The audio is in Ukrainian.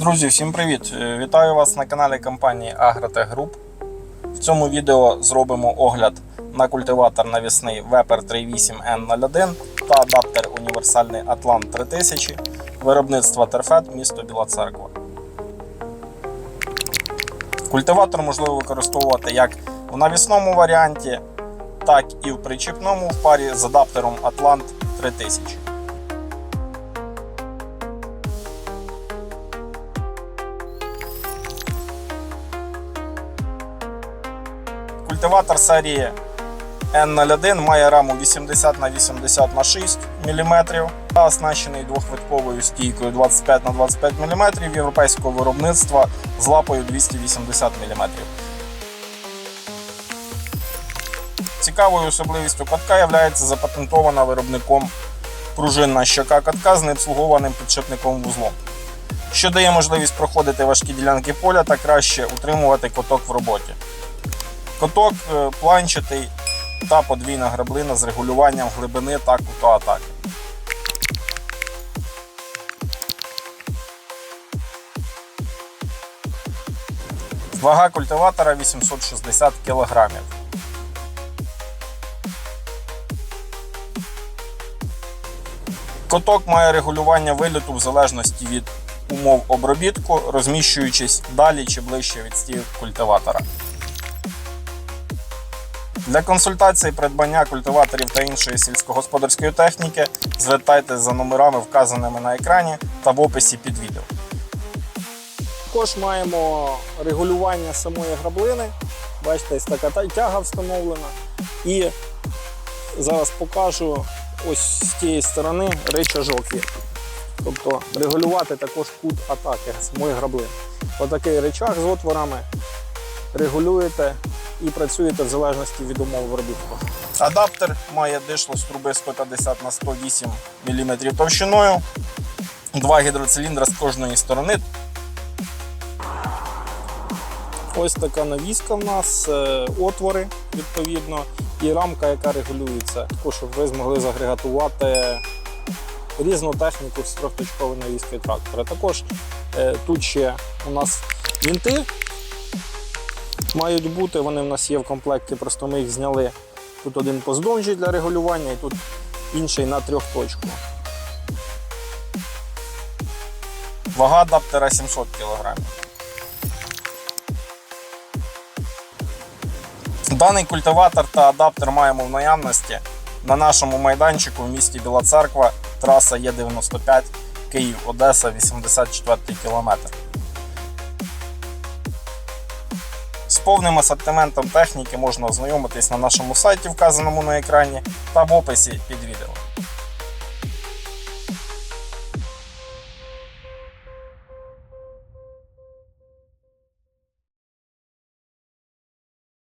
Друзі, всім привіт! Е, Вітаю вас на каналі компанії Agrotech Group. В цьому відео зробимо огляд на культиватор навісний Weber 38N01 та адаптер універсальний Atlant 3000 виробництва Терфет, місто Біла Церква. Культиватор можливо використовувати як в навісному варіанті, так і в причіпному в парі з адаптером Atlant 3000. Культиватор серії N01 має раму 80 на 80 на 6 мм та оснащений двохвитковою стійкою 25 на 25 мм європейського виробництва з лапою 280 мм. Цікавою особливістю катка є запатентована виробником пружинна щока катка з необслугованим підшипником вузлом, що дає можливість проходити важкі ділянки поля та краще утримувати коток в роботі. Коток е, планчатий та подвійна граблина з регулюванням глибини та кута атаки. Вага культиватора 860 кг. Коток має регулювання вильоту в залежності від умов обробітку, розміщуючись далі чи ближче від стів культиватора. Для консультації придбання культиваторів та іншої сільськогосподарської техніки звертайтеся за номерами, вказаними на екрані та в описі під відео. Також маємо регулювання самої граблини. Бачите, ось така тяга встановлена. І зараз покажу ось з тієї сторони речажок є. Тобто регулювати також кут атаки самої граблини. Отакий речах з отворами регулюєте і працюєте в залежності від умов виробітку. Адаптер має дишло з труби 150 на 108 мм товщиною, два гідроциліндра з кожної сторони. Ось така навіска в нас, е, отвори відповідно, і рамка, яка регулюється, також щоб ви змогли загрегатувати різну техніку з трьохточкової навіски трактора. Також е, тут ще у нас вінти мають бути. Вони в нас є в комплекті, просто ми їх зняли. Тут один поздовжий для регулювання і тут інший на трьохточку. Вага адаптера 700 кг. Даний культиватор та адаптер маємо в наявності на нашому майданчику в місті Біла Церква, траса Є95, Київ, Одеса, 84 км. Повним асортиментом техніки можна ознайомитись на нашому сайті, вказаному на екрані, та в описі під відео.